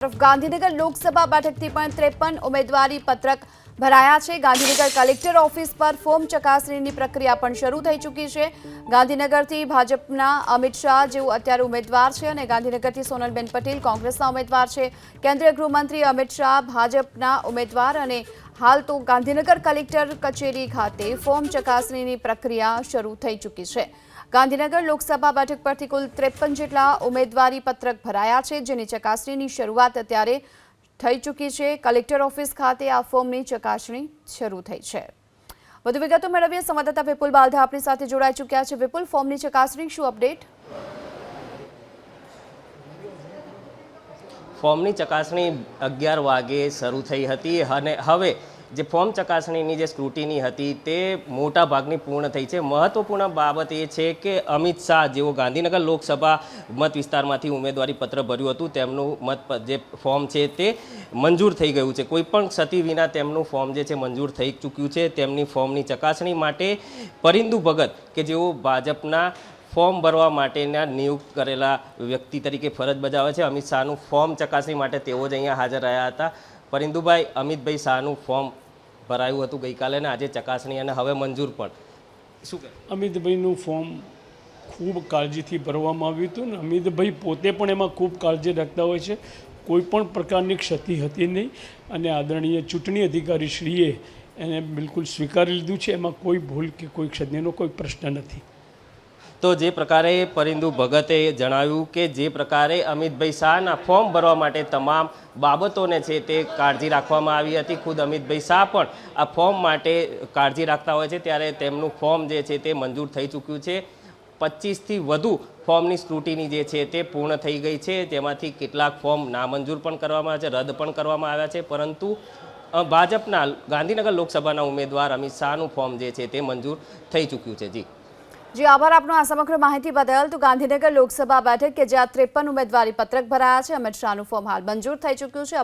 ગાંધીનગર લોકસભા બેઠકથી પણ ત્રેપન ઉમેદવારી પત્રક ભરાયા છે. ગાંધીનગર કલેક્ટર ઓફિસ પર ફોર્મ ચકાસણીની પ્રક્રિયા પણ શરૂ થઈ ચૂકી છે. ગાંધીનગરથી ભાજપના અમિત શાહ જેઓ અત્યારે ઉમેદવાર છે અને ગાંધીનગરથી સોનલબેન પટેલ કોંગ્રેસના ઉમેદવાર છે. કેન્દ્રીય ગૃહમંત્રી અમિત શાહ ભાજપના ઉમેદવાર અને હાલ તો ગાંધીનગર કલેક્ટર કચેરી ખાતે ફોર્મ ચકાસણીની પ્રક્રિયા શરૂ થઈ ચૂકી છે. ગાંધીનગર લોકસભા બેઠક પરથી કુલ ત્રેપન જેટલા ઉમેદવારી પત્રક ભરાયા છે, જેની ચકાસણીની શરૂઆત અત્યારે થઈ ચૂકી છે. કલેક્ટર ઓફિસ ખાતે આ ફોર્મની ચકાસણી શરૂ થઈ છે. વધુ વિગતો મેળવીએ. સંવાદદાતા વિપુલ બાલધા આપણી સાથે જોડાઈ ચૂક્યા છે. વિપુલ, ફોર્મની ચકાસણી શું અપડેટ? ફોર્મની ચકાસણી અગિયાર વાગે શરૂ થઈ હતી અને હવે જે ફોર્મ ચકાસણીની જે સ્ક્રુટિની હતી તે મોટા ભાગની પૂર્ણ થઈ છે. મહત્વપૂર્ણ બાબત એ છે કે અમિત શાહ જેઓ ગાંધીનગર લોકસભા મત વિસ્તારમાંથી ઉમેદવારી પત્ર ભર્યું હતું, તેમનું મત જે ફોર્મ છે તે મંજૂર થઈ ગયું છે. કોઈ પણ ક્ષતિ વિના તેમનું ફોર્મ જે છે મંજૂર થઈ ચૂક્યું છે. તેમની ફોર્મની ચકાસણી માટે પરિંદુ ભગત, કે જેઓ ભાજપના ફોર્મ ભરવા માટેના નિયુક્ત કરેલા વ્યક્તિ તરીકે ફરજ બજાવે છે, અમિત શાહનું ફોર્મ ચકાસણી માટે તેઓ જ અહીંયા હાજર રહ્યા હતા. પરિંદુભાઈ, અમિતભાઈ શાહનું ફોર્મ ભરાયું હતું ગઈકાલે ને આજે ચકાસણી અને હવે મંજૂર પણ. શું અમિતભાઈનું ફોર્મ ખૂબ કાળજીથી ભરવામાં આવ્યું હતું ને અમિતભાઈ પોતે પણ એમાં ખૂબ કાળજી રાખતા હોય છે. કોઈ પણ પ્રકારની ક્ષતિ હતી નહીં અને આદરણીય ચૂંટણી અધિકારી શ્રીએ એને બિલકુલ સ્વીકારી લીધું છે. એમાં કોઈ ભૂલ કે કોઈ ક્ષતિનો કોઈ પ્રશ્ન નથી. તો જે પ્રકારે પરિંદુ ભગતે જણાવ્યું કે જે પ્રકારે અમિતભાઈ શાહના ફોર્મ ભરવા માટે તમામ બાબતોને છે તે કાળજી રાખવામાં આવી હતી. ખુદ અમિતભાઈ શાહ પણ આ ફોર્મ માટે કાળજી રાખતા હોય છે. ત્યારે તેમનું ફોર્મ જે છે તે મંજૂર થઈ ચૂક્યું છે. પચીસથી વધુ ફોર્મની સ્ક્રુટીની જે છે તે પૂર્ણ થઈ ગઈ છે. જેમાંથી કેટલાક ફોર્મ નામંજૂર પણ કરવામાં આવ્યા છે, રદ પણ કરવામાં આવ્યા છે. પરંતુ ભાજપના ગાંધીનગર લોકસભાના ઉમેદવાર અમિત શાહનું ફોર્મ જે છે તે મંજૂર થઈ ચૂક્યું છે. જી. જી, આભાર આપનો આ સમગ્ર માહિતી બદલ. તો ગાંધીનગર લોકસભા બેઠક કે જ્યાં ત્રેપન ઉમેદવારી પત્રક ભરાયા છે, અમિત શાહનું ફોર્મ હાલ મંજૂર થઈ ચૂક્યું છે.